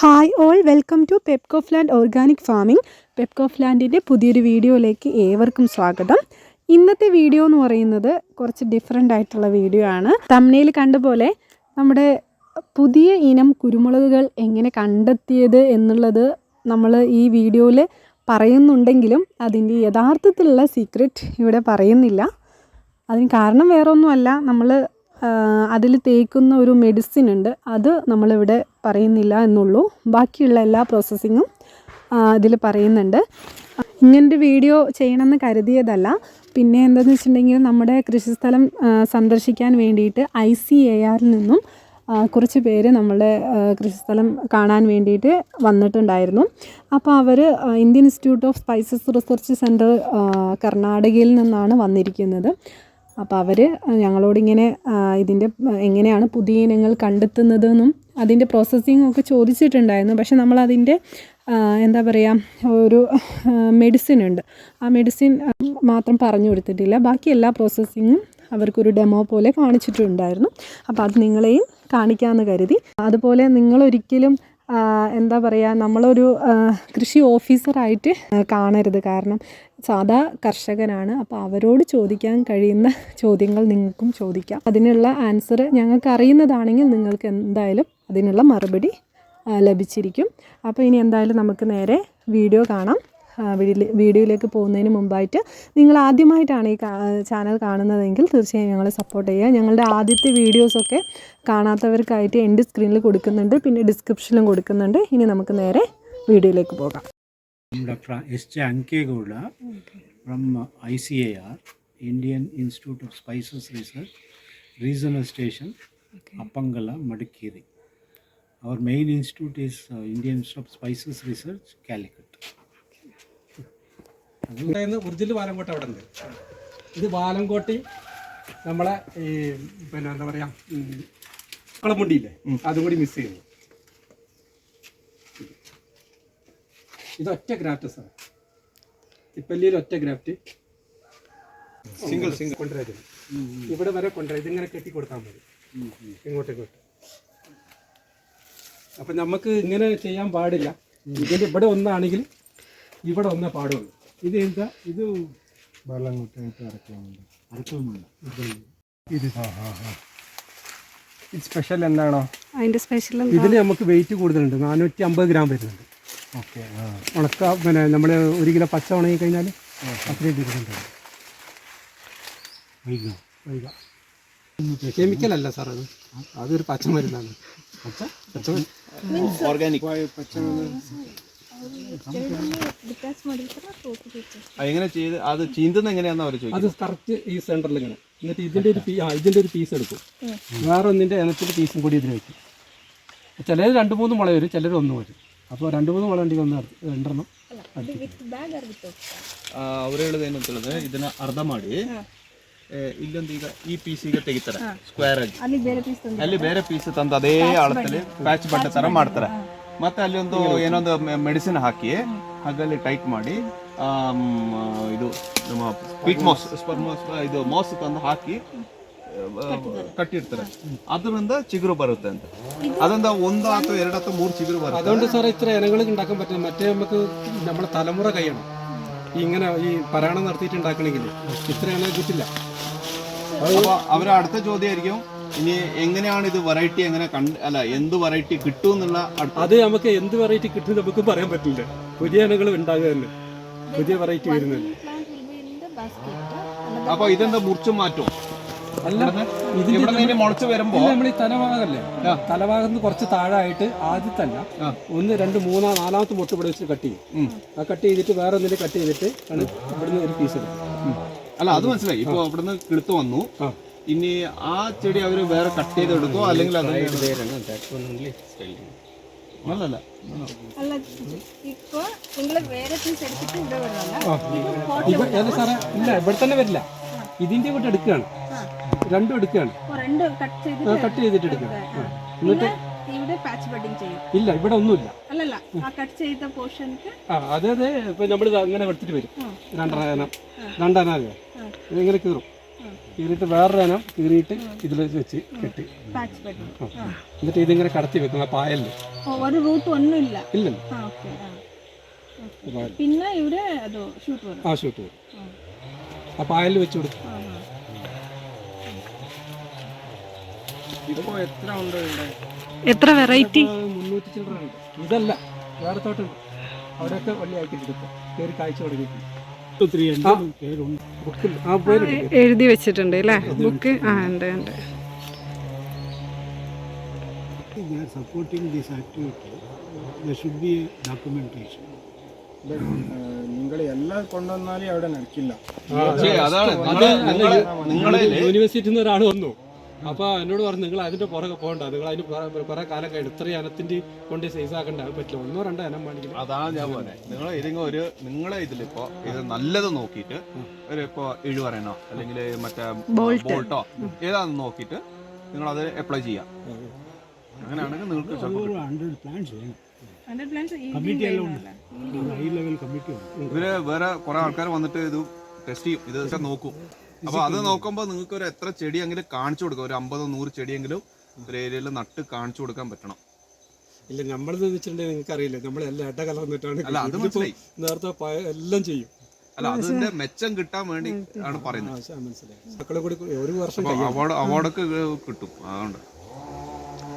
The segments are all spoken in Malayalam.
Hi all welcome to Pepcof land organic farming Pepcof ലാൻഡിന്റെ പുതിയൊരു വീഡിയോയിലേക്ക് ഏവർക്കും സ്വാഗതം. ഇന്നത്തെ വീഡിയോ എന്ന് പറയുന്നത് കുറച്ച് ഡിഫറെന്റ് ആയിട്ടുള്ള വീഡിയോ ആണ്. തമ്നയിൽ കണ്ട പോലെ നമ്മുടെ പുതിയ ഇനം കുരുമുളകുകൾ എങ്ങനെ കണ്ടെത്തിയത് എന്നുള്ളത് നമ്മൾ ഈ വീഡിയോയിൽ പറയുന്നുണ്ടെങ്കിലും അതിന്റെ യഥാർത്ഥത്തിലുള്ള സീക്രട്ട് ഇവിടെ പറയുന്നില്ല. അതിന് കാരണം വേറൊന്നുമല്ല. നമ്മൾ അതിൽ തേക്കുന്ന ഒരു മെഡിസിൻ ഉണ്ട്. അത് നമ്മളിവിടെ പറയുന്നില്ല എന്നുള്ളൂ. ബാക്കിയുള്ള എല്ലാ പ്രോസസ്സിങ്ങും ഇതിൽ പറയുന്നുണ്ട്. ഇങ്ങനൊരു വീഡിയോ ചെയ്യണമെന്ന് കരുതിയതല്ല. പിന്നെ എന്താണെന്ന് വെച്ചിട്ടുണ്ടെങ്കിൽ നമ്മുടെ കൃഷിസ്ഥലം സന്ദർശിക്കാൻ വേണ്ടിയിട്ട് ഐ സി എ ആറിൽ നിന്നും കുറച്ച് പേര് നമ്മുടെ കൃഷിസ്ഥലം കാണാൻ വേണ്ടിയിട്ട് വന്നിട്ടുണ്ടായിരുന്നു. അപ്പോൾ അവർ Indian Institute of Spices Research Centre കർണാടകയിൽ നിന്നാണ് വന്നിരിക്കുന്നത്. അപ്പോൾ അവർ ഞങ്ങളോടിങ്ങനെ ഇതിന്റെ എങ്ങനെയാണ് പുതിയ ഇനങ്ങൾ കണ്ടെത്തുന്നതെന്നും അതിന്റെ പ്രോസസ്സിങ്ങും ഒക്കെ ചോദിച്ചിട്ടുണ്ടായിരുന്നു. പക്ഷെ നമ്മളതിന്റെ എന്താ പറയുക ഒരു മെഡിസിൻ ഉണ്ട്. ആ മെഡിസിൻ മാത്രം പറഞ്ഞു കൊടുത്തിട്ടില്ല. ബാക്കി എല്ലാ പ്രോസസ്സിങ്ങും അവർക്കൊരു ഡെമോ പോലെ കാണിച്ചിട്ടുണ്ടായിരുന്നു. അപ്പോൾ അത് നിങ്ങളെയും കാണിക്കാമെന്ന് കരുതി. അതുപോലെ നിങ്ങളൊരിക്കലും എന്താ പറയുക നമ്മളൊരു കൃഷി ഓഫീസറായിട്ട് കാണരുത്. കാരണം സാധാ കർഷകനാണ്. അപ്പോൾ അവരോട് ചോദിക്കാൻ കഴിയുന്ന ചോദ്യങ്ങൾ നിങ്ങൾക്കും ചോദിക്കാം. അതിനുള്ള ആൻസർ ഞങ്ങൾക്ക് അറിയുന്നതാണെങ്കിൽ നിങ്ങൾക്ക് എന്തായാലും അതിനുള്ള മറുപടി ലഭിച്ചിരിക്കും. അപ്പോൾ ഇനി എന്തായാലും നമുക്ക് നേരെ വീഡിയോ കാണാം. വീഡിയോയിലേക്ക് പോകുന്നതിന് മുമ്പായിട്ട് നിങ്ങൾ ആദ്യമായിട്ടാണ് ഈ ചാനൽ കാണുന്നതെങ്കിൽ തീർച്ചയായും ഞങ്ങളെ സപ്പോർട്ട് ചെയ്യുക. ഞങ്ങളുടെ ആദ്യത്തെ വീഡിയോസൊക്കെ കാണാത്തവർക്കായിട്ട് എന്റെ സ്ക്രീനിൽ കൊടുക്കുന്നുണ്ട്. പിന്നെ ഡിസ്ക്രിപ്ഷനിലും കൊടുക്കുന്നുണ്ട്. ഇനി നമുക്ക് നേരെ വീഡിയോയിലേക്ക് പോകാം. From Indian Institute of Spices Research regional station okay. Appangala, our main institute is Indian Institute of Spices Research Calicut original ബാലംകോട്ട അവിടെ ഉണ്ട് ഇത് ബാലംകോട്ടി നമ്മളെ ഈ പിന്നെ എന്താ പറയാ കളമുണ്ടിയില്ലേ? അതും കൂടി മിസ് ചെയ്യുന്നു. ഇത് ഒറ്റ ഗ്രാഫ്റ്റ് സാർ തിപ്പല്ലിയിൽ ഒറ്റ ഗ്രാഫ്റ്റ് സിംഗിൾ സിംഗിൾ കൊണ്ടുവരുന്നത് ഇവിടെ വരെ കൊണ്ടുവരാ. ഇതിങ്ങനെ കെട്ടി കൊടുത്താൽ മതി. ഇങ്ങോട്ട് ഇങ്ങോട്ട്. അപ്പൊ നമുക്ക് ഇങ്ങനെ ചെയ്യാൻ പാടില്ല. ഇതിന്റെ ഇവിടെ ഒന്നാണെങ്കിൽ ഇവിടെ ഒന്നേ പാടുള്ളൂ. ഇത് എന്താ? ഇത് ഇത് സ്പെഷ്യൽ എന്താണോ? അതിന്റെ സ്പെഷ്യൽ ഇതിൽ നമുക്ക് വെയിറ്റ് കൂടുതലുണ്ട്. നാനൂറ്റി അമ്പത് ഗ്രാം വരുന്നുണ്ട്. ഓക്കെ ഉണക്ക പിന്നെ നമ്മൾ ഒരു കിലോ പച്ച ഉണങ്ങി കഴിഞ്ഞാൽ അത്രയും വരുന്നുണ്ട് വൈക കെമിക്കൽ അല്ല സാർ അത്. അതൊരു പച്ചമരുന്നാണ്. പച്ച? പച്ചമരുന്ന്. എങ്ങനെ ചെയ്ത് അത് ചീന്തുന്ന എങ്ങനെയാന്ന് അവർ ചോദിക്കും അത് കറക്റ്റ് ഈ സെന്ററിൽ ഇങ്ങനെ എന്നിട്ട് ഇതിന്റെ ഒരു പീ- ആ ഇതിന്റെ ഒരു പീസ് എടുക്കും വേറെ ഒന്നിന്റെ ഇനത്തിന്റെ പീസും കൂടി ഇതിൽ വെക്കും ചിലർ രണ്ട് മൂന്ന് മുള വരും ചിലർ ഒന്ന് വരും അപ്പോൾ രണ്ട് മൂന്ന് മുള ഉണ്ടെങ്കിൽ ഒന്ന് അടുത്ത് രണ്ടെണ്ണം ಅವ್ರು ಹೇಳೋದು ಅಂತ ಹೇಳಿದ್ರೆ ಇದನ್ನ ಅರ್ಧ ಮಾಡಿ ಏ, ಇಲ್ಲೊಂದು ಈಗ ಈ ಪೀಸ್ ಈಗ ತೆಗಿತಾರೆ ಸ್ಕ್ವೇರ್ ಆಗಿ ಅಲ್ಲಿ ಬೇರೆ ಪೀಸ್ ತಂದು ಅದೇ ಅಳತಲ್ಲಿ ಪ್ಯಾಚ್ ಬಟ್ಟೆ ತರ ಮಾಡ್ತಾರೆ ಮತ್ತೆ ಅಲ್ಲಿ ಒಂದು ಏನೊಂದು ಮೆಡಿಸಿನ್ ಹಾಕಿ ಹಗ್ಗಲ್ಲಿ ಟೈಟ್ ಮಾಡಿ ಆಮ್, ಇದು ನಮ್ಮ ಪೀಟ್ ಮಾಸ್ ಸ್ಪರ್ಮೋಸ್ ಇದು ಮಾಸ್ ತಂದು ಹಾಕಿ ಆ, ಕಟ್ಟಿರ್ತಾರೆ ಅದರಿಂದ ಚಿಗುರು ಬರುತ್ತೆ ಅಂತ ಅದರಿಂದ ಒಂದು ಅಥವಾ ಎರಡು ಅಥವಾ ಮೂರು ಚಿಗುರು ಬರುತ್ತೆ അതുകൊണ്ട് സാറേ ഇത്ര ഇനങ്ങൾ ഉണ്ടാക്കാൻ പറ്റും മറ്റേ നമുക്ക് നമ്മുടെ തലമുറ കഴിയണം ഈ ഇങ്ങനെ ഈ പരാണം നടത്തിയിട്ട് ഉണ്ടാക്കണമെങ്കിൽ ഇത്ര ഇനം കിട്ടില്ല അപ്പൊ അവരെ അടുത്ത ചോദ്യമായിരിക്കും ഇനി എങ്ങനെയാണ് ഇത് വെറൈറ്റി എങ്ങനെ കണ്ട് അല്ല എന്ത് വെറൈറ്റി കിട്ടും എന്നുള്ള അത് നമുക്ക് എന്ത് വെറൈറ്റി കിട്ടും നമുക്ക് പറയാൻ പറ്റില്ല. പുതിയ ഇനങ്ങൾ ഉണ്ടാകുക തന്നെ. പുതിയ വെറൈറ്റി വരുന്നത്. അപ്പൊ ഇതെന്താ മുറിച്ചു മാറ്റോ? അല്ല ഇതിന്റെ മുളച്ച് വരുമ്പോ നമ്മൾ ഈ തലഭാഗമല്ലേ തലഭാഗത്ത് കുറച്ച് താഴായിട്ട് ആദ്യത്തല്ല. ഒന്ന് രണ്ട് മൂന്നാ നാലാമത്തെ മുട്ട് ഇവിടെ വെച്ച് കട്ട് ചെയ്യും. ആ കട്ട് ചെയ്തിട്ട് വേറെ ഒന്നിൽ കട്ട് ചെയ്തിട്ട് ആണ് ഇവിടുന്ന് ഒരു പീസ് എടുക്കും അല്ല അത് മനസ്സിലായി. ഇപ്പൊ അവിടുന്ന് കിളുത്ത് വന്നു. ഇനി ആ ചെടി അവർ വേറെ കട്ട് ചെയ്ത് എടുക്കോ അല്ലെങ്കിൽ അത് അല്ലല്ല. സാറേ ഇല്ല ഇവിടെ തന്നെ വരില്ല. ഇതിന്റെ ഇവിടെ എടുക്കുകയാണ്. രണ്ടും എടുക്കുകയാണ്. രണ്ട് കട്ട് ചെയ്തിട്ട് കട്ട് ചെയ്തിട്ട് എടുക്കുകയാണ് എന്നിട്ട് ഇവിടെ പാച്ച് ബഡിങ് ചെയ്യും. ഇല്ല ഇവിടെ ഒന്നുമില്ല. അല്ലല്ല ആ. കട്ട് ചെയ്ത പോർഷനിക്ക് ആ അതെ അതെ. ഇപ്പൊ നമ്മൾ അങ്ങനെ എടുത്തിട്ട് വരും. രണ്ടെണ്ണം. രണ്ടെണ്ണം ഇങ്ങനെ കീറും. കീറിയിട്ട് വേറൊരു ഇനം കീറിയിട്ട് ഇതിൽ വെച്ച് കെട്ടി. എന്നിട്ട് ഇതിങ്ങനെ കടത്തി വെക്കും ആ പായലിൽ ഒരു റൂട്ട് ഇല്ല പിന്നെ ഇവിടെ ആ ഷൂട്ട് ആ പായലിൽ വെച്ച് കൊടുക്കും. എത്ര ഉണ്ട് എത്ര വെറൈറ്റി? ഇതല്ല വേറെ തോട്ടുണ്ട് അവിടെയൊക്കെ വലിയ ആയിട്ട് എടുക്കും കയറി കാഴ്ച തുടങ്ങിയിട്ടുണ്ട്. എഴുതി വെച്ചിട്ടുണ്ട് അല്ലേ ബുക്ക് ആ ഉണ്ട് ഉണ്ട് they are supporting this activity there should be a documentation നിങ്ങൾ എല്ലാം കൊണ്ടുവന്നാലേ അവിടെ നടക്കില്ല യൂണിവേഴ്സിറ്റിയിൽ നിന്ന് ഒരാൾ വന്നു അപ്പൊ എന്നോട് പറഞ്ഞു നിങ്ങൾ അതിന്റെ പുറകെ പോകണ്ട. നിങ്ങൾ അതിന് കുറെ- കാലം കഴിഞ്ഞു ഇത്രയും അനത്തിന്റെ കൊണ്ട് സൈസ് ആക്കണ്ട. അത് പറ്റില്ല. ഒന്നോ രണ്ടോ അനം വേണമെങ്കിൽ. അതാണ് ഞാൻ പറഞ്ഞത് നിങ്ങൾ ഇതിങ്ങ ഒരു നിങ്ങളെ ഇതിലിപ്പോ ഇത് നല്ലത് നോക്കിയിട്ട് ഒരു ഇപ്പോ എഴുപറയണോ അല്ലെങ്കിൽ മറ്റേ ബോൾട്ടോ. ഏതാണെന്ന് നോക്കിയിട്ട് നിങ്ങൾ അത് അപ്ലൈ ചെയ്യാം. അങ്ങനെയാണെങ്കിൽ നിങ്ങൾക്ക് ഉണ്ട്. ഇവർ വേറെ കുറെ ആൾക്കാർ വന്നിട്ട് ഇത് ടെസ്റ്റ് ചെയ്യും. ഇത് നോക്കും. അപ്പൊ അത് നോക്കുമ്പോൾ നിങ്ങൾക്ക് ഒരു എത്ര ചെടിയെങ്കിലും കാണിച്ചു കൊടുക്കാം. ഒരു അമ്പതോ നൂറ് ചെടിയെങ്കിലും ഒരു ഏരിയയിൽ നട്ട് കാണിച്ചു കൊടുക്കാൻ പറ്റണം. ഇല്ല നമ്മളെന്ന് വെച്ചിട്ടുണ്ടെങ്കിൽ നിങ്ങൾക്ക് അറിയില്ല നമ്മൾ എല്ലാം ഇട കലർന്നിട്ടാണ് അല്ല, അത് മനസ്സിലായി. നേരത്തെ എല്ലാം ചെയ്യും. അല്ല അതിന്റെ മെച്ചം കിട്ടാൻ വേണ്ടി ആണ് പറയുന്നത്. ആ, മനസ്സിലായി. മക്കളെ കൂടി ഒരു വർഷം അവാർഡ് അവാർഡൊക്കെ കിട്ടും. അതുകൊണ്ട്.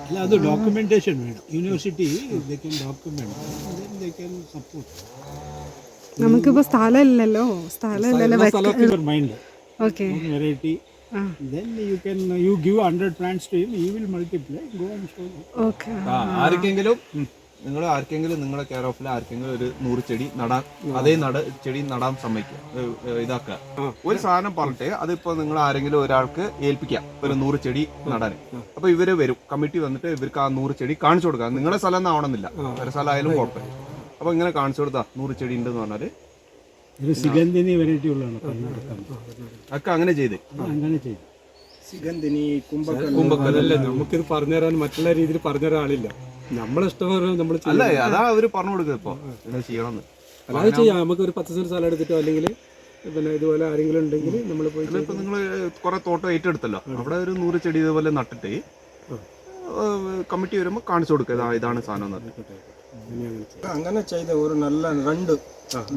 അല്ല അത് ഡോക്യുമെന്റേഷൻ വേണം. University they can document they can support നമുക്കിപ്പോ സ്ഥലമില്ലല്ലോ. സ്ഥലമില്ലല്ലോ. വെക്ക മൈൻഡ് ഓക്കെ വെറൈറ്റി ആ. then you can you give 100 plants to him he will multiply. Go and show you okay ആ, ആർക്കെങ്കിലും നിങ്ങൾ ആർക്കെങ്കിലും നിങ്ങളെ കെയർ ഓഫിൽ ആർക്കെങ്കിലും ഒരു നൂറ് ചെടി നടാൻ അതേ നട ചെടി നടാൻ സമ്മതിക്കുക ഏ, ഏ, ഇതാക്കുക. ഒരു സാധനം പറഞ്ഞിട്ട് അതിപ്പോ നിങ്ങൾ ആരെങ്കിലും ഒരാൾക്ക് ഏൽപ്പിക്കാം ഒരു നൂറ് ചെടി നടാൻ അപ്പൊ ഇവർ വരും കമ്മിറ്റി വന്നിട്ട് ഇവർക്ക് ആ നൂറ് ചെടി കാണിച്ചു കൊടുക്കാം. നിങ്ങളുടെ സ്ഥലം ഒന്നും ആവണമെന്നില്ല. വേറെ സ്ഥലമായാലും കുഴപ്പമില്ല. അപ്പൊ ഇങ്ങനെ കാണിച്ചു കൊടുത്താ നൂറ് ചെടി ഉണ്ടെന്ന് പറഞ്ഞാൽ ഒരു സിഗന്ധിനി വെറൈറ്റി ഉള്ളതാണ് അക്ക അങ്ങനെ ചെയ്ത്. അങ്ങനെ ചെയ്തു. സിഗന്ധിനി കുംഭക്കല്ല. നമുക്കിത് പറഞ്ഞുതരാൻ മറ്റുള്ള രീതിയിൽ പറഞ്ഞുതരാൻ ആളില്ല നമ്മളിഷ്ടം നമ്മൾ അല്ല അതാ അവർ പറഞ്ഞു കൊടുക്കുക ഇപ്പൊ. ഇങ്ങനെ ചെയ്യണമെന്ന്. അല്ലാതെ ചെയ്യാം. നമുക്ക് ഒരു പത്ത് സെന്റ് സ്ഥലം എടുത്തിട്ടോ അല്ലെങ്കിൽ പിന്നെ ഇതുപോലെ ആരെങ്കിലും ഉണ്ടെങ്കിൽ നമ്മൾ പോയി ഇപ്പൊ നിങ്ങൾ കുറെ തോട്ടം ഏറ്റെടുത്തല്ലോ. അവിടെ ഒരു നൂറ് ചെടി ഇതുപോലെ നട്ടിട്ട് കമ്മിറ്റി വരുമ്പോൾ കാണിച്ചു കൊടുക്കുക ഇതാ ഇതാണ് സാധനം എന്ന് പറഞ്ഞിട്ട്. ಅಂಗನ ಚೈದ ಒರು ನಲ್ಲ ರಂಡು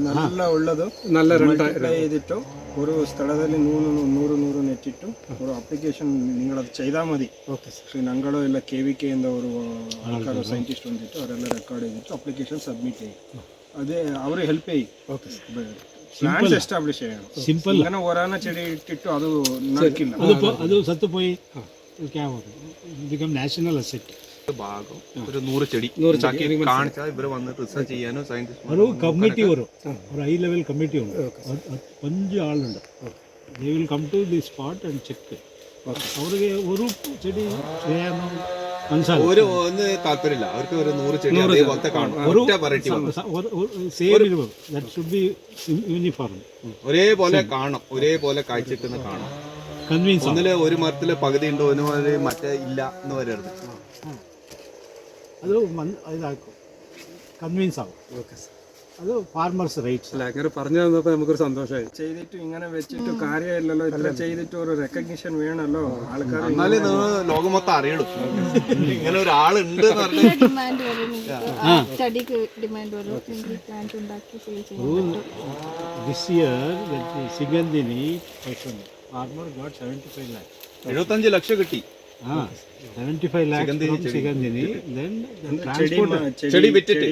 ನಲ್ಲ ಒಳ್ಳೇದು ನನ್ನ ರಂಡ್ ಇದಿಟ್ಟು ಅವರು ಸ್ಥಳದಲ್ಲಿ ನೂರು ನೂರು ನೂರು ನೆಟ್ಟಿಟ್ಟು ಅವರು ಅಪ್ಲಿಕೇಶನ್ ನಿಂಗಳದ್ದು ಚೈದಾ ಮರಿ ಓಕೆ ಶ್ರೀ ನಂಗಳೋ ಇಲ್ಲ ಕೆ ವಿ ಕೆ ಯಿಂದ ಅವರು ಸೈಂಟಿಸ್ಟ್ ಬಂದಿಟ್ಟು ಅವರೆಲ್ಲ ರೆಕಾರ್ಡ್ ಇದ್ದಿಟ್ಟು ಅಪ್ಲಿಕೇಶನ್ ಸಬ್ಮಿಟ್ ಆಗಿ ಅದೇ ಅವರೇ ಹೆಲ್ಪ್ ಐ ಓಕೆ ಬೈಕ್ ಅಷ್ಟೇ ಆಪ್ಲೇಷನ್ ಸಿಂಪಲ್ ಏನೋ ವರನ ಚಳಿ ಇಟ್ಟಿಟ್ಟು ಅದು ನಡಕಿಲ್ಲ. ಅದು ಸತ್ತು ನ್ಯಾಷನಲ್ ಅಸಿಟ್ ഭാഗം ഒരു നൂറ് ചെടി കാണിച്ചാൽ ഇവർ വന്ന് റിസർച്ച് ചെയ്യാനോ സയന്റിസ്റ്റ് കമ്മിറ്റി വരും. ഒരു ഹൈ ലെവൽ കമ്മിറ്റി ഉണ്ട്. അഞ്ച് ആളുണ്ട്. They will come to the spot and check അവർക്ക് ഒരു ചെടി ചെയ്യാനോ ഒരു ഒന്ന് താല്പര്യമില്ല. അവർക്ക് ഒരു നൂറ് ചെടി അതേപോലത്തെ കാണും. യൂണിഫോം ഒരേപോലെ കാണും. ഒരേപോലെ കാഴ്ചക്കുന്ന കാണും. ഒന്നിൽ ഒരു മരത്തിൽ പകുതി ഉണ്ട് ഒരു മറ്റേ ഇല്ല എന്ന് വരരുത് അത് ഇതാക്കും. കൺവീൻസ് ആവും. അത് ഫാർമേഴ്സ് റൈറ്റ്സ് അല്ല അങ്ങനെ പറഞ്ഞു തന്നപ്പോൾ നമുക്കൊരു സന്തോഷമായി. ചെയ്തിട്ട് ഇങ്ങനെ വെച്ചിട്ട് കാര്യമില്ലല്ലോ. ഇത്ര ചെയ്തിട്ട് ഒരു റെക്കഗ്നിഷൻ വേണമല്ലോ ആൾക്കാർ എന്നാലേ നിങ്ങൾ ലോകം മൊത്തം അറിയണം. ഇങ്ങനെ ഒരാളുണ്ട് this year സിഗന്ധിനി farmer got seventy five lakh എഴുപത്തഞ്ച് ലക്ഷം കിട്ടി. ചെടി. വിറ്റിട്ട്.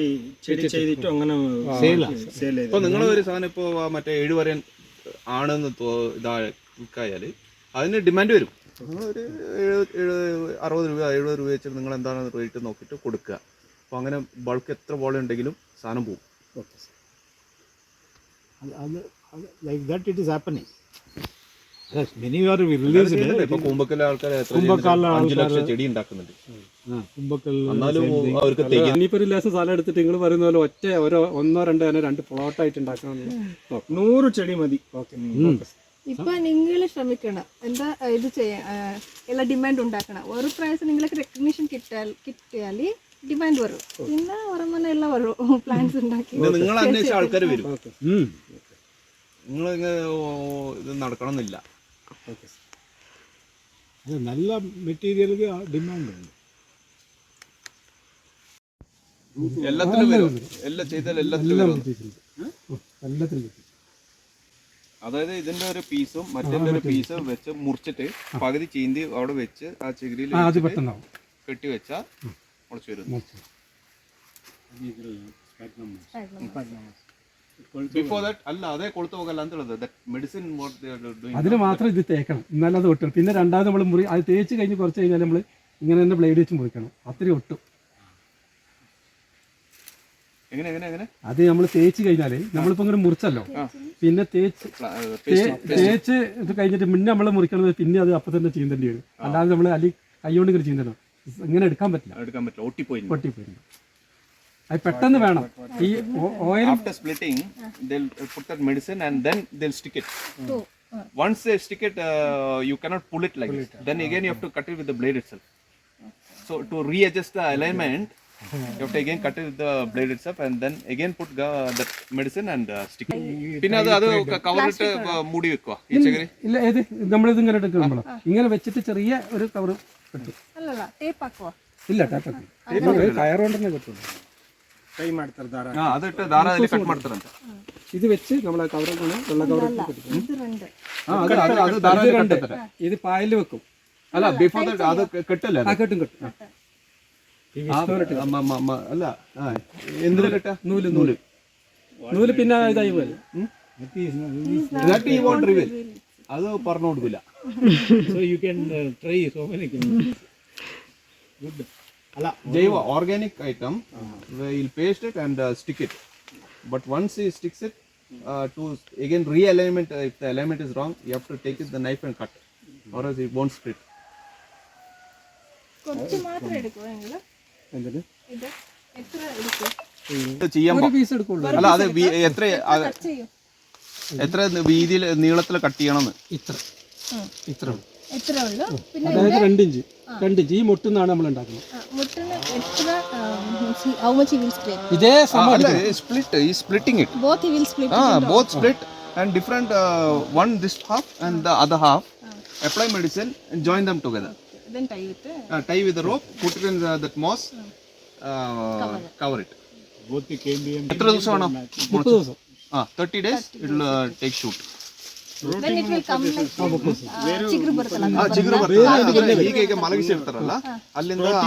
ചെടി ചെയ്തിട്ട് അങ്ങനെ Sale സെയിൽ ഇപ്പൊ നിങ്ങൾ ഒരു സാധനം ഇപ്പോ ആ മറ്റേ ഏഴ് വരെ ആണെന്ന് ഇതാ വിൽക്കായാൽ അതിന് ഡിമാൻഡ് വരും. ഒരു അറുപത് രൂപ എഴുപത് രൂപ വെച്ചിട്ട് നിങ്ങൾ എന്താണ് റേറ്റ് നോക്കിയിട്ട് കൊടുക്കുക. അപ്പൊ അങ്ങനെ ബൾക്ക് എത്ര വോളം ഉണ്ടെങ്കിലും സാധനം പോകും. അത് like that it is happening many are released ഇപ്പൊ കുമ്പക്കല്ലെ ആൾക്കാർ എത്ര ചെയ്യുന്നുണ്ട്? അഞ്ച് ലക്ഷം ചെടി ഉണ്ടാക്കുന്നുണ്ട്. ഒരു ലേശം സ്ഥലം എടുത്തിട്ട് നിങ്ങൾ പറയുന്ന പോലെ ഒറ്റ ഓരോ ഒന്നോ രണ്ടോ തന്നെ രണ്ട് പ്ലോട്ടായിട്ട് ഉണ്ടാക്കണം നൂറ് ചെടി മതി. ഇപ്പൊ നിങ്ങൾ ശ്രമിക്കണം. എന്താ ഇത് ചെയ്യാൻ എല്ലാ ഡിമാൻഡ് ഉണ്ടാക്കണം. ഒരു പ്രൈസ് നിങ്ങൾക്ക് റെക്കഗ്നിഷൻ കിട്ടാൽ കിട്ടിയാൽ ഡിമാൻഡ് വരും. പിന്നെ ഉറമന എല്ലാം വരും പ്ലാൻസ് ഉണ്ടാക്കി. നിങ്ങൾ അന്വേഷിച്ച ആൾക്കാർ വരും. നിങ്ങൾ ഇത് നടക്കണം എന്നില്ല അത് നല്ല മെറ്റീരിയലിന് ഡിമാൻഡ് ഉണ്ട്. എല്ലാത്തിലും വരും. എല്ലാം ചെയ്താൽ എല്ലാത്തിലും വരും. എല്ലാത്തിലും കിട്ടി അതായത് ഇതിന്റെ ഒരു പീസും മറ്റേ ഒരു പീസും വെച്ച് മുറിച്ചിട്ട് പകുതി ചീന്തി അവിടെ വെച്ച് ആ ചെകിരി കെട്ടി വെച്ചാൽ മുളച്ചു വരും ബിഫോർ ദാറ്റ് അല്ല അതേ കൊടുത്തു പോകല്ല എന്നുള്ളത്. ദാറ്റ് മെഡിസിൻ അതിന് മാത്രം ഇത് തേക്കണം. എന്നാലും അത് ഒട്ടും. പിന്നെ രണ്ടാമത് നമ്മൾ മുറി അത് തേച്ച് കഴിഞ്ഞ് കുറച്ച് കഴിഞ്ഞാൽ നമ്മൾ ഇങ്ങനെ തന്നെ ബ്ലേഡ് വെച്ച് മുറിക്കണം. അത്രയും ഒട്ടും. എങ്ങനെ എങ്ങനെ എങ്ങനെ? അത് നമ്മൾ തേച്ച് കഴിഞ്ഞാൽ നമ്മളിപ്പോൾ ഇങ്ങനെ മുറിച്ചല്ലോ. പിന്നെ തേച്ച് തേച്ച് ഇത് കഴിഞ്ഞിട്ട് മുന്നേ നമ്മൾ മുറിക്കണത് പിന്നെ അത് അപ്പൊ തന്നെ ചീന്തേണ്ടി വരും. അല്ലാതെ നമ്മൾ അല്ലെങ്കിൽ കൈകൊണ്ട് ഇങ്ങനെ ചീന്തണം ഇങ്ങനെ എടുക്കാൻ പറ്റില്ല. എടുക്കാൻ പറ്റില്ല. ഒട്ടിപ്പോയി. പൊട്ടിപ്പോയി അത് പെട്ടെന്ന് വേണം ഈ oil after splitting they put that medicine and then they stick it once they stick it uh, you cannot pull it like pull this. It then again you have to cut it with the blade itself so to readjust the alignment you have to again cut it with the blade itself and then again put uh, that medicine and uh, stick it പിന്നെ അത് അത് കവർ ഇട്ട് മൂടി വെക്കുക ഈ ചകിരി ഇല്ല ഏത് നമ്മൾ ഇത് ഇങ്ങനെ എടുക്കും നമ്മൾ ഇങ്ങനെ വെച്ചിട്ട് ചെറിയ ഒരു കവർ ഇല്ല ടേപ്പ് ആക്കുക ഇല്ല ടേപ്പ് ആക്കുക കയറുകൊണ്ടെന്നെ കിട്ടുള്ളൂ ಕೈ ಮಾಡ್ತಾರೆ ದಾರ ആ അതിട്ട് ധാരാളം കട്ട് ಮಾಡ್ತಾರಂತೆ ഇത് വെച്ച് നമ്മളെ കവറിൽ കൊണ്ട് വെള്ള കവർ ಇದು ರಂಡು ആ അത് അത് അത് ധാരാളം കെട്ടത്തര ഇത് പായലിൽ വെക്കും അല്ല ബിഫോർ ദാറ്റ് അത് കെട്ടല്ലേ ആ കെട്ടും കെട്ടും ആ, മ- മ- മ- അല്ല ആ, എന്തിനാ കെട്ട നൂല് നൂല് നൂല് പിന്നെ ഇതായി പോലെ That he won't reveal. അത് പറഞ്ഞു കൊടുക്കില്ല so you can try so many good ಅಲ್ಲ ജൈവ organic item will paste it and stick it but once ഈ sticks it to again realignment uh, if the alignment is wrong you have to take it the knife and cut or else it won't split കുറച്ച് മാത്രം എടുക്കുവോ നിങ്ങള് എന്തിന് ഇത് എത്ര എടുക്കും ഇത് ചെയ്യുമ്പോ പീസ് എടുക്കുള്ളൂ അല്ല അത് വി- എത്ര അത് കട്ട് ചെയ്യും എത്ര വീതിയിൽ നീളത്തിൽ കട്ട് ചെയ്യണമെന്ന് ഇത്ര ഇത്ര എത്രയുള്ളൂ അതായത് രണ്ടിഞ്ച് രണ്ടിഞ്ച് ഈ മുട്ടുന്നാണ് നമ്മൾ ഉണ്ടാക്കുന്നത് മുട്ടിന് എത്ര ഹൗ മച്ച് വിൽ സ്പ്ലിറ്റ് ഇതേ സമയം സ്പ്ലിറ്റ് ഈ splitting it both will split ആ both split and different one this half and the other half apply medicine and join them together. Okay. Then tie with the... Uh, tie with the rope, put it in the, that moss, uh, cover, cover it. Both the KBM... 30 days, it will uh, take shoot. Days it take shoot then it will come like ಆ, ಚಿಗುರು ಬರುತ್ತಲ್ಲ ಆ ಚಿಗುರು ಬರ್ತದೆ ಹೀಗೆ ಹೀಗೆ ಮಲಗಿಸಿರ್ತಾರಲ್ಲ ಅಲ್ಲಿಂದ ಆ,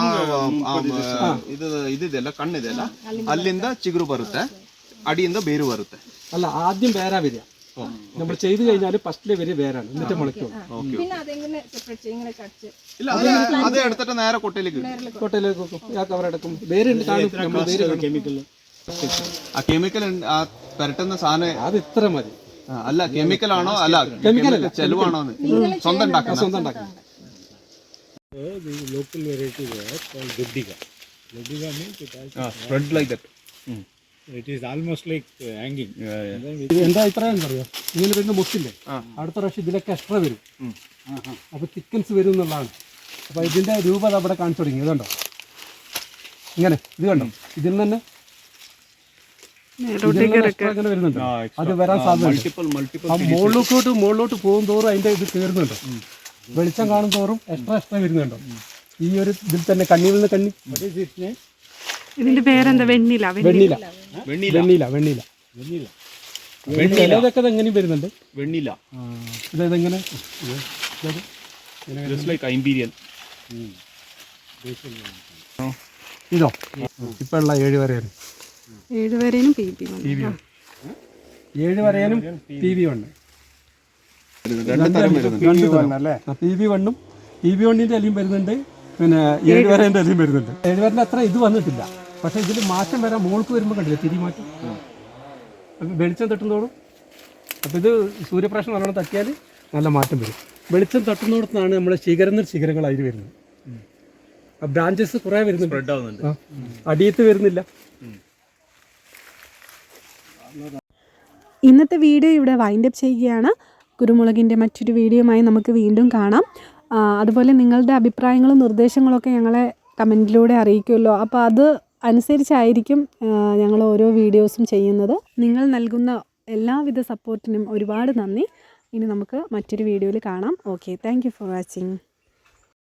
ಆ, ಇದು ಇದಿದೆಯಲ್ಲ ಕಣ್ಣಿದೆಯಲ್ಲ ಅಲ್ಲಿಂದ ಚಿಗುರು ಬರುತ್ತೆ ಅಡಿಯಿಂದ ಬೇರು ಬರುತ್ತೆ അല്ല ആദ്യം വേരാ വരിക നമ്മൾ ചെയ്ത് കഴിഞ്ഞാൽ ഫസ്റ്റിലെ വരിക വേരാണ് എന്നിട്ട് മുളയ്ക്കുള്ളൂ പിന്നെ അതെങ്ങനെ സെപ്പറേറ്റ് ചെയ്യും ഇങ്ങനെ കട്ട് ഇല്ല അത് അത് എടുത്തിട്ട് നേരെ കൊട്ടയിലേക്ക് ഇടും. കോട്ടയിലേക്ക് വെക്കും ആ കവർ അടക്കും വേരുണ്ട് കാണും നമ്മൾ വേര് കാണും. ಕೆಮಿಕಲ್ ആ കെമിക്കൽ ആ പരട്ടുന്ന സാധനം അത് ഇത്ര മതി ആ, അല്ല കെമിക്കൽ ആണോ. അല്ല കെമിക്കൽ അല്ല ചെലവാണോ സ്വന്തം ഉണ്ടാക്കാം സ്വന്തം ലോക്കൽ ഇറ്റ് ഈസ് ആൾമോസ്റ്റ് ഹാങ്ങിങ് എന്താ അഭിപ്രായം എന്നറിയോ ഇങ്ങനെ വരുന്ന മുട്ടില്ലേ? അടുത്ത പ്രാവശ്യം ഇതിലൊക്കെ എക്സ്ട്രാ വരും. അപ്പോൾ തിക്കൻസ് വരും എന്നുള്ളതാണ് അപ്പോൾ ഇതിന്റെ രൂപത അവിടെ കാണിച്ചു തുടങ്ങി. ഇതുണ്ടോ ഇങ്ങനെ. ഇത് കണ്ടോ? ഇതിൽ നിന്ന് തന്നെ വരുന്നുണ്ട്. അത് വരാൻ സാധ്യത മൾട്ടിപ്പിൾ മൾട്ടിപ്പിൾ ആ മുകളിലോട്ട് മുകളിലോട്ട് പോകും തോറും അതിന്റെ ഇത് കയറുന്നുണ്ട് വെളിച്ചം കാണും തോറും എക്സ്ട്രാ എക്സ്ട്രാ വരുന്നുണ്ട്. ഈ ഒരു ഇതിൽ തന്നെ കണ്ണിയിൽ നിന്ന് കണ്ണി ഇതിന്റെ പേരെന്താ? വെണ്ണില വെണ്ണില. വെണ്ണില. വെണ്ണില. വെണ്ണില എങ്ങനെയും വരുന്നുണ്ട്? വെണ്ണില. ഇതോ? ഇപ്പൊ ഉള്ള ഏഴ് വരെയാണ്. ഏഴ് വരേനും പി പി ഏഴ് വരേനും പി ഉണ്ട്. രണ്ട് തരം അല്ലേ പി വണ്ണും പി ബി വണ്ണിന്റെ വരുന്നുണ്ട്. പിന്നെ ഏഴ് വരേന്റെ എലിയും വരുന്നുണ്ട്. ഏഴ് വരേന്റെ അത്ര ഇത് വന്നിട്ടില്ല. പക്ഷേ ഇതിൽ മാറ്റം വരാൻ മോൾക്ക് വരുമ്പോൾ കണ്ടില്ല തിരി മാറ്റം വെളിച്ചം തട്ടുന്നതോടും? അപ്പോൾ ഇത് സൂര്യപ്രകാശം നല്ലോണം തട്ടിയാൽ നല്ല മാറ്റം വരും. വെളിച്ചം തട്ടുന്നിടത്താണ് നമ്മുടെ ശിഖരങ്ങൾ ശിഖരങ്ങളായി വരുന്നത്. ബ്രാഞ്ചസ് കുറേ വരുന്നുണ്ട്. അടിയത്ത് വരുന്നില്ല. ഇന്നത്തെ വീഡിയോ ഇവിടെ വൈൻഡപ്പ് ചെയ്യുകയാണ്. കുരുമുളകിന്റെ മറ്റൊരു വീഡിയോയുമായി നമുക്ക് വീണ്ടും കാണാം. അതുപോലെ നിങ്ങളുടെ അഭിപ്രായങ്ങളും നിർദ്ദേശങ്ങളൊക്കെ ഞങ്ങളെ കമന്റിലൂടെ അറിയിക്കുമല്ലോ. അപ്പോൾ അത് അനുസരിച്ചായിരിക്കും ഞങ്ങൾ ഓരോ വീഡിയോസും ചെയ്യുന്നത്. നിങ്ങൾ നൽകുന്ന എല്ലാവിധ സപ്പോർട്ടിനും ഒരുപാട് നന്ദി. ഇനി നമുക്ക് മറ്റൊരു വീഡിയോയിൽ കാണാം. Okay thank for watching